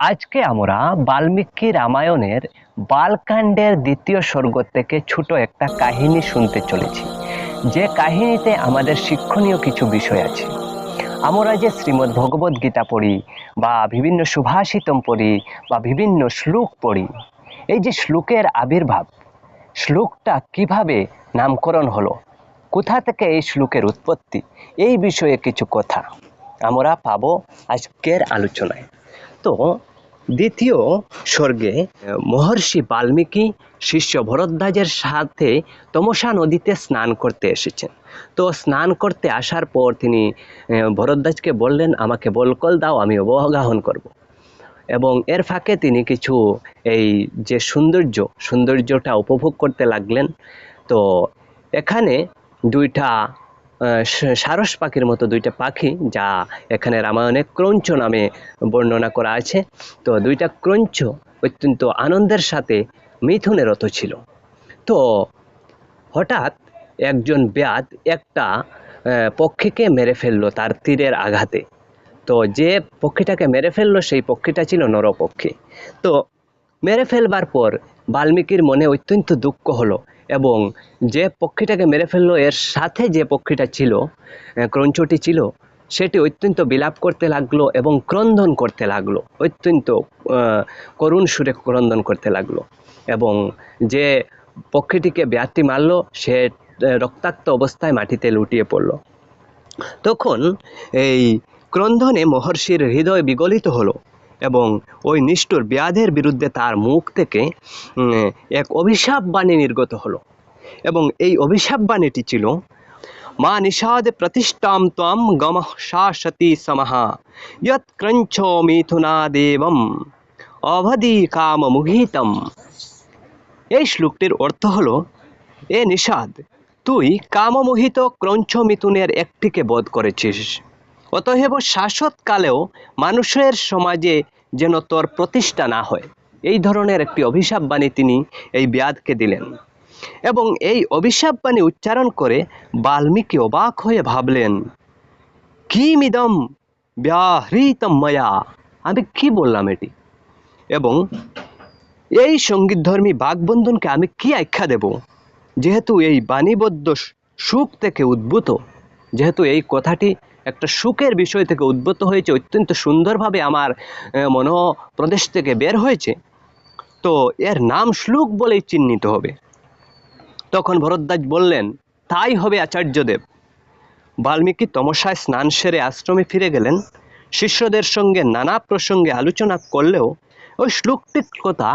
আজকে আমরা বাল্মীকি রামায়ণের বালকাণ্ডের দ্বিতীয় স্বর্গ থেকে ছোট একটা কাহিনী শুনতে চলেছি। যে কাহিনীতে আমাদের শিক্ষণীয় কিছু বিষয় আছে। আমরা যে শ্রীমদ্ ভগবদ গীতা পড়ি বা বিভিন্ন সুভাষিতম পড়ি বা বিভিন্ন শ্লোক পড়ি, এই যে শ্লোকের আবির্ভাব, শ্লোকটা কীভাবে নামকরণ হলো, কোথা থেকে এই শ্লোকের উৎপত্তি, এই বিষয়ে কিছু কথা আমরা পাবো আজকের আলোচনায়। তো দ্বিতীয় স্বর্গে মহর্ষি বাল্মীকি শিষ্য ভরদ্বাজের সাথে তমসা নদীতে স্নান করতে এসেছেন। তো স্নান করতে আসার পর তিনি ভরদ্বাজকে বললেন, আমাকে বলকল দাও, আমি অবগাহন করব। এবং এর ফাঁকে তিনি কিছু এই যে সৌন্দর্য, সৌন্দর্যটা উপভোগ করতে লাগলেন। তো এখানে দুইটা সারস পাখির মতো দুইটা পাখি যা এখানে রামায়ণে ক্রঞ্চ নামে বর্ণনা করা আছে। তো দুইটা ক্রঞ্চ অত্যন্ত আনন্দের সাথে মিথুনে রত ছিল। তো হঠাৎ একজন ব্যাধ একটা পক্ষীকে মেরে ফেলল তার তীরের আঘাতে। তো যে পক্ষীটাকে মেরে ফেলল সেই পক্ষীটা ছিল নরপক্ষী। তো মেরে ফেলবার পর বাল্মীকির মনে অত্যন্ত দুঃখ হলো এবং যে পক্ষীটাকে মেরে ফেলল, এর সাথে যে পক্ষীটা ছিল ক্রঞ্চটি ছিল, সেটি অত্যন্ত বিলাপ করতে লাগল এবং ক্রন্দন করতে লাগল। অত্যন্ত করুণ সুরে ক্রন্দন করতে লাগল। এবং যে পক্ষীটিকে ব্যাতি মারলো, সে রক্তাক্ত অবস্থায় মাটিতে লুটিয়ে পড়ল। তখন এই ক্রন্দনে মহর্ষির হৃদয় বিগলিত হলো। এবং ওই নিষ্ঠুর ব্যাধের বিরুদ্ধে তার মুখ থেকে এক অভিশাপ বাণী নির্গত হলো। এবং এই অভিশাপ বাণীটি ছিল, মা নিষাদ প্রতিষ্ঠাম ত্বম গম শাসতি সমহা ইয়ৎ ক্রঞ্চ মিথুনাদেবম অবধি কাম মুহিতম। এই শ্লোকটির অর্থ হলো, এ নিষাদ, তুই কামমোহিত ক্রঞ্চ মিথুনের একটিকে বধ করেছিস। অতএব শাশ্বতকালেও মানুষের সমাজে যেন তোর প্রতিষ্ঠা না হয়। এই ধরনের একটি অভিশাপ বাণী তিনি এই ব্যাধকে দিলেন এবং এই অভিশাপ বাণী উচ্চারণ করে বাল্মীকি অবাক হয়ে ভাবলেন কি মিদম ব্যাহৃতম ময়া আমি কি বললাম এটি? এবং এই সঙ্গীতধর্মী বাগবন্ধনকে আমি কি আখ্যা দেব? যেহেতু এই বাণীবদ্ধ সুখ থেকে উদ্ভূত, যেহেতু এই কথাটি একটা সুখের বিষয় থেকে উদ্ভূত হয়েছে, অত্যন্ত সুন্দরভাবে আমার মনোপ্রদেশ থেকে বের হয়েছে। তো এর নাম শ্লোক বলেই চিহ্নিত হবে। তখন ভরদ্বাজ বললেন, তাই হবে আচার্যদেব। বাল্মীকি তমসায় স্নান সেরে আশ্রমে ফিরে গেলেন। শিষ্যদের সঙ্গে নানা প্রসঙ্গে আলোচনা করলেও ওই শ্লোকটির কথা,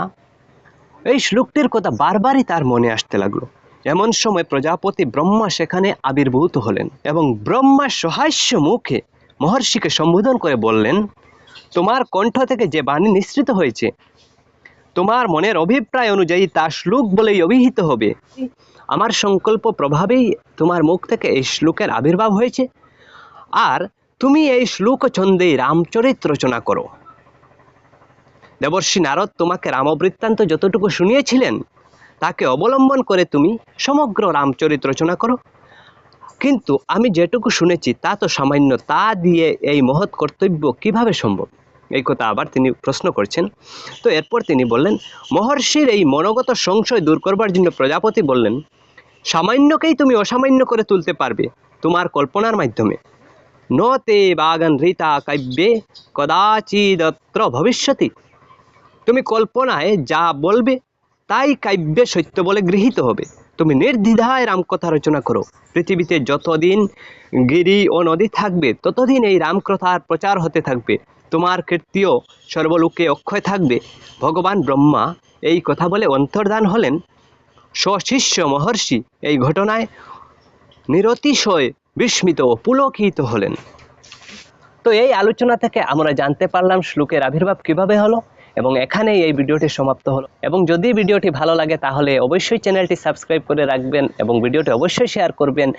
এই শ্লোকটির কথা বারবারই তার মনে আসতে লাগল। এমন সময় প্রজাপতি ব্রহ্মা সেখানে আবির্ভূত হলেন এবং ব্রহ্মা সহাস্য মুখে মহর্ষিকে সম্বোধন করে বললেন, তোমার কণ্ঠ থেকে যে বাণী নিঃসৃত হয়েছে, তোমার মনের অভিপ্রায় অনুযায়ী তা শ্লোক বলেই অভিহিত হবে। আমার সংকল্প প্রভাবেই তোমার মুখ থেকে এই শ্লোকের আবির্ভাব হয়েছে। আর তুমি এই শ্লোক ছন্দেই রামচরিত রচনা করো। দেবর্ষী নারদ তোমাকে রামবৃত্তান্ত যতটুকু শুনিয়েছিলেন তাকে অবলম্বন করে তুমি সমগ্র রামচরিত রচনা করো। কিন্তু আমি যেটুকু শুনেছি, তা তো সামান্য তা দিয়ে এই মহৎ কর্তব্য কীভাবে সম্ভব? এই কথা আবার তিনি প্রশ্ন করছেন। তো এরপর তিনি বললেন, মহর্ষির এই মনোগত সংশয় দূর করবার জন্য প্রজাপতি বললেন, সামান্যকেই তুমি অসামান্য করে তুলতে পারবে তোমার কল্পনার মাধ্যমে। ন তে বাগান রীতা কাব্যে কদাচিদত্র ভবিষ্যতি। তুমি কল্পনায় যা বলবে তাই কাব্যে সত্য বলে গৃহীত হবে। তুমি নির্দ্বিধায় রামকথা রচনা করো। পৃথিবীতে যতদিন গিরি ও নদী থাকবে, ততদিন এই রামকথার প্রচার হতে থাকবে। তোমার কীর্তিও সর্বলোকে অক্ষয় থাকবে। ভগবান ব্রহ্মা এই কথা বলে অন্তর্ধান হলেন। স্বশিষ্য মহর্ষি এই ঘটনায় নিরতিশয় বিস্মিত ও পুলকিত হলেন। তো এই আলোচনা থেকে আমরা জানতে পারলাম শ্লোকের আবির্ভাব কীভাবে হলো? এবং এখানেই এই ভিডিওটি সমাপ্ত হলো। এবং যদি ভিডিওটি ভালো লাগে, তাহলে অবশ্যই চ্যানেলটি সাবস্ক্রাইব করে রাখবেন এবং ভিডিওটি অবশ্যই শেয়ার করবেন।